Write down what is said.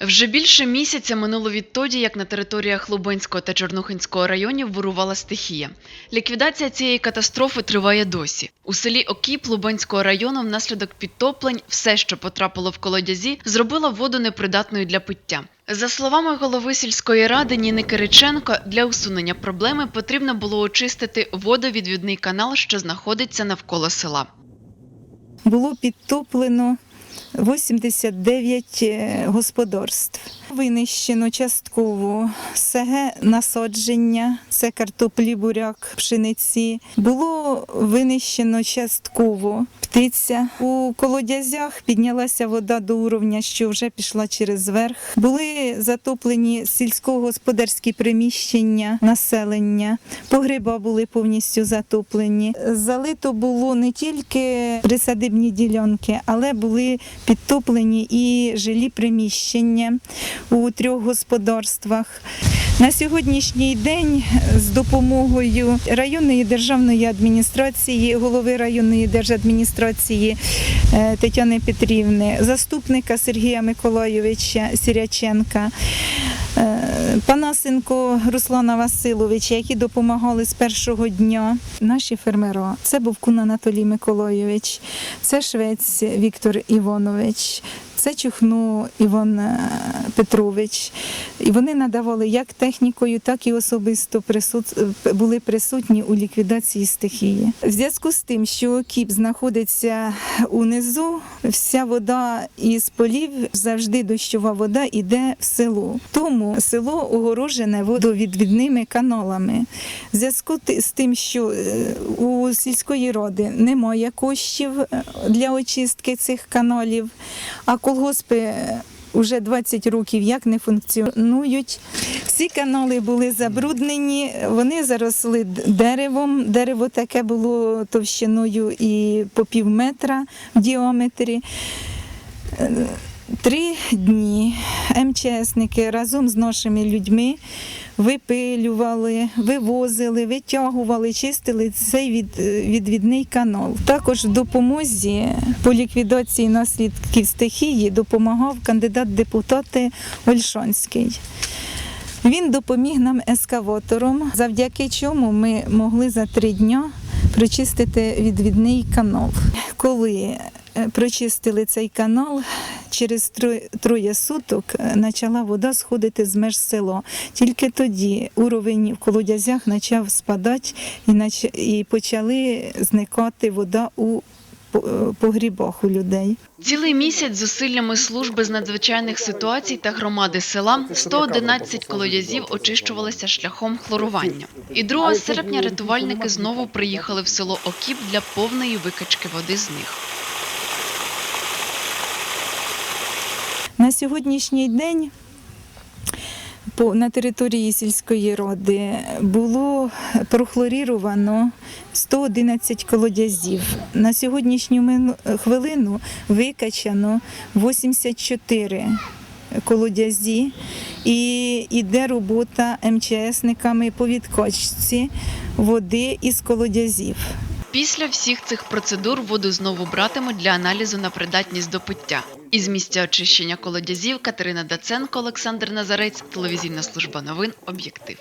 Вже більше місяця минуло відтоді, як на територіях Лубенського та Чорнухинського районів вирувала стихія. Ліквідація цієї катастрофи триває досі. У селі Окіп Лубенського району внаслідок підтоплень все, що потрапило в колодязі, зробило воду непридатною для пиття. За словами голови сільської ради Ніни Кириченко, для усунення проблеми потрібно було очистити водовідвідний канал, що знаходиться навколо села. було підтоплено 89 е, господарств. Винищено частково СГ насадження, це картоплі, буряк, пшениці. Було винищено частково птиця. У колодязях піднялася вода до уровня, що вже пішла через верх. Були затоплені сільськогосподарські приміщення населення, погреба були повністю затоплені. Залито було не тільки присадибні ділянки, але були підтоплені і жилі приміщення у трьох господарствах. На сьогоднішній день з допомогою районної державної адміністрації, голови районної держадміністрації е, Тетяни Петрівни, заступника Сергія Миколайовича Сіряченка, е, Панасенко Руслана Василовича, які допомагали з першого дня. Наші фермера це Бовкун Анатолій Миколайович, це Швець Віктор Іванович. Це Чухно Іван е, Петрович. І вони надавали як технікою, так і особисто е, були присутні у ліквідації стихії. В зв'язку з тим, що Кіп знаходиться унизу, вся вода із полів, завжди дощова вода йде в село. Тому село огорожене водовідвідними каналами. В зв'язку з тим, що е, у сільської ради немає коштів для очистки цих каналів, а колгоспи вже 20 років як не функціонують. Всі канали були забруднені, вони заросли деревом. Дерево таке було товщиною і по пів метра в діаметрі. Е, Три дні МЧСники разом з нашими людьми випилювали, вивозили, витягували, чистили цей від, відвідний канал. Також в допомозі по ліквідації наслідків стихії допомагав кандидат депутати Ольшанський. Він допоміг нам ескаватором, завдяки чому ми могли за три дня прочистити відвідний канал. Коли прочистили цей канал, через троє, троє суток е, почала вода сходити з меж села. Тільки тоді уровень в колодязях почав спадати і, почали зникати вода у е, погрібах у людей. Цілий місяць зусиллями служби з надзвичайних ситуацій та громади села 111 колодязів очищувалися шляхом хлорування. І 2 серпня рятувальники знову приїхали в село Окіп для повної викачки води з них. На сьогоднішній день на території сільської ради було прохлоріровано 111 колодязів. На сьогоднішню хвилину викачано 84 колодязі і йде робота МЧСниками по відкачці води із колодязів. Після всіх цих процедур воду знову братимуть для аналізу на придатність до пиття. Із місця очищення колодязів Катерина Даценко, Олександр Назарець, телевізійна служба новин, об'єктив.